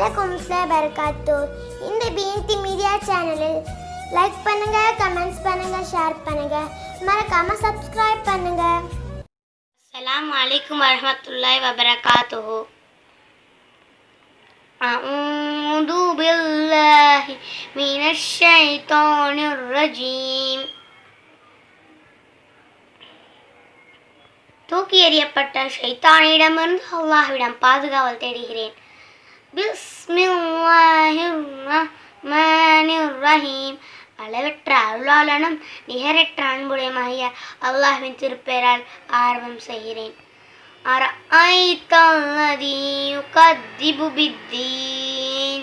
வலைக்கும் பரக்காத்து இந்த PNT media சேனலில் லைக் பண்ணுங்க கமெண்ட்ஸ் பண்ணுங்க ஷேர் பண்ணுங்க மறக்காம சப்ஸ்கிரைப் பண்ணுங்க அஸ்ஸலாமு அலைக்கும் வரஹ்மத்துல்லாஹி வபரகாத்துஹு أعوذ بالله من الشيطان الرجيم தூக்கி எறியப்பட்ட ஷைத்தானிடமிருந்து அல்லாஹ்விடம் பாதுகாவல் தேடுகிறேன் பிஸ்மில்லாஹிர் ரஹ்மானிர் ரஹீம் அளவற்ற அருளாளனும் நிகரற்ற அன்புடையமாகிய அல்லாஹ்வின் திருப்பெயரால் ஆர்வம் செய்கிறேன் أرأيت الذي يكذب بالدين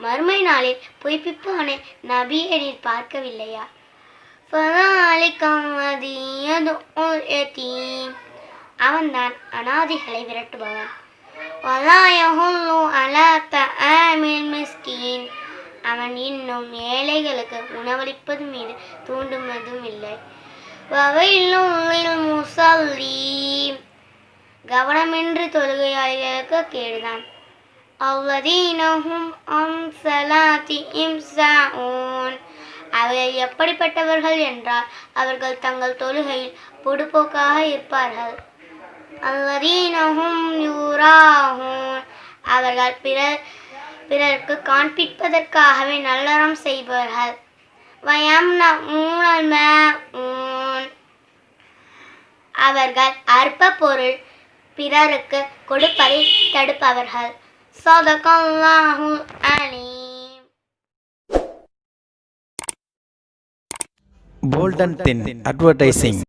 மறுமை நாளில் பொய்ப்பிப்பானை நபியை நீர் பார்க்கவில்லையா فذلك الذي يدعو اليتيم அவன்தான் அனாதைகளை விரட்டுபவன் வலா யஹுல்லு அலா தஆமில் மிஸ்கீன் அவன் இன்னும் ஏழைகளுக்கு உணவளிப்பது மீது தூண்டுவதும் இல்லை. வவையில் முசல்லி கவனமின்றி தொழுகையாளிகளுக்கு கேடுதான். அவ்வதீனஹும் அம் சலாதி இம்சாஊன் அவர்கள் எப்படிப்பட்டவர்கள் என்றால் அவர்கள் தங்கள் தொழுகையில் பொடுபோக்காக இருப்பார்கள். அல்லதீனஹும் யூராஹூன். அவர்கள் பிறர் பிறருக்கு காண்பிப்பதற்காகவே நல்லறம் செய்பவர்கள். வயம்னூனல் மாஊன் அவர்கள் அற்ப பொருள் பிறருக்கு கொடுப்பதை தடுப்பவர்கள். சதகல்லாஹு அலி போல்டன் தென் அட்வர்டைசிங்.